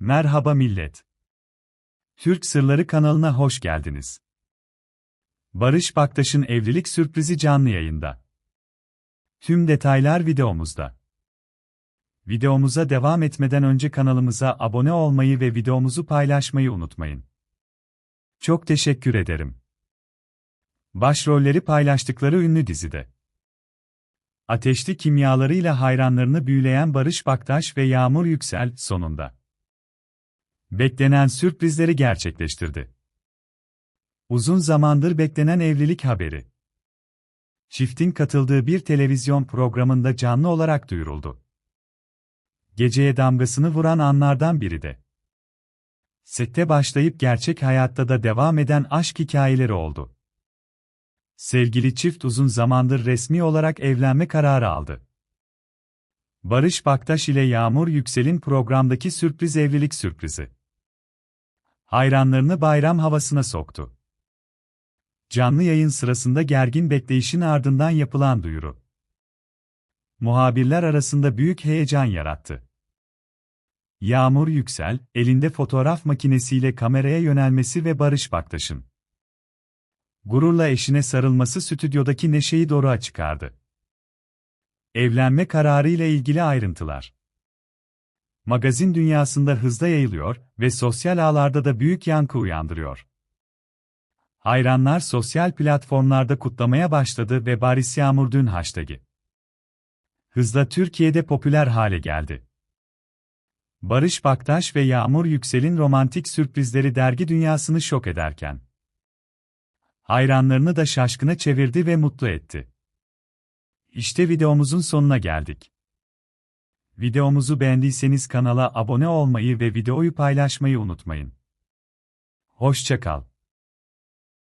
Merhaba millet. Türk Sırları kanalına hoş geldiniz. Barış Baktaş'ın evlilik sürprizi canlı yayında. Tüm detaylar videomuzda. Videomuza devam etmeden önce kanalımıza abone olmayı ve videomuzu paylaşmayı unutmayın. Çok teşekkür ederim. Başrolleri paylaştıkları ünlü dizide. Ateşli kimyalarıyla hayranlarını büyüleyen Barış Baktaş ve Yağmur Yüksel sonunda. Beklenen sürprizleri gerçekleştirdi. Uzun zamandır beklenen evlilik haberi. Çiftin katıldığı bir televizyon programında canlı olarak duyuruldu. Geceye damgasını vuran anlardan biri de. Sette başlayıp gerçek hayatta da devam eden aşk hikayeleri oldu. Sevgili çift uzun zamandır resmi olarak evlenme kararı aldı. Barış Baktaş ile Yağmur Yüksel'in programdaki sürpriz evlilik sürprizi. Hayranlarını bayram havasına soktu. Canlı yayın sırasında gergin bekleyişin ardından yapılan duyuru. Muhabirler arasında büyük heyecan yarattı. Yağmur Yüksel, elinde fotoğraf makinesiyle kameraya yönelmesi ve Barış Baktaş'ın gururla eşine sarılması stüdyodaki neşeyi doğruğa çıkardı. Evlenme kararı ile ilgili ayrıntılar. Magazin dünyasında hızla yayılıyor ve sosyal ağlarda da büyük yankı uyandırıyor. Hayranlar sosyal platformlarda kutlamaya başladı ve Barış Yağmur dün hashtag'i hızla Türkiye'de popüler hale geldi. Barış Baktaş ve Yağmur Yüksel'in romantik sürprizleri dergi dünyasını şok ederken, hayranlarını da şaşkına çevirdi ve mutlu etti. İşte videomuzun sonuna geldik. Videomuzu beğendiyseniz kanala abone olmayı ve videoyu paylaşmayı unutmayın. Hoşçakal.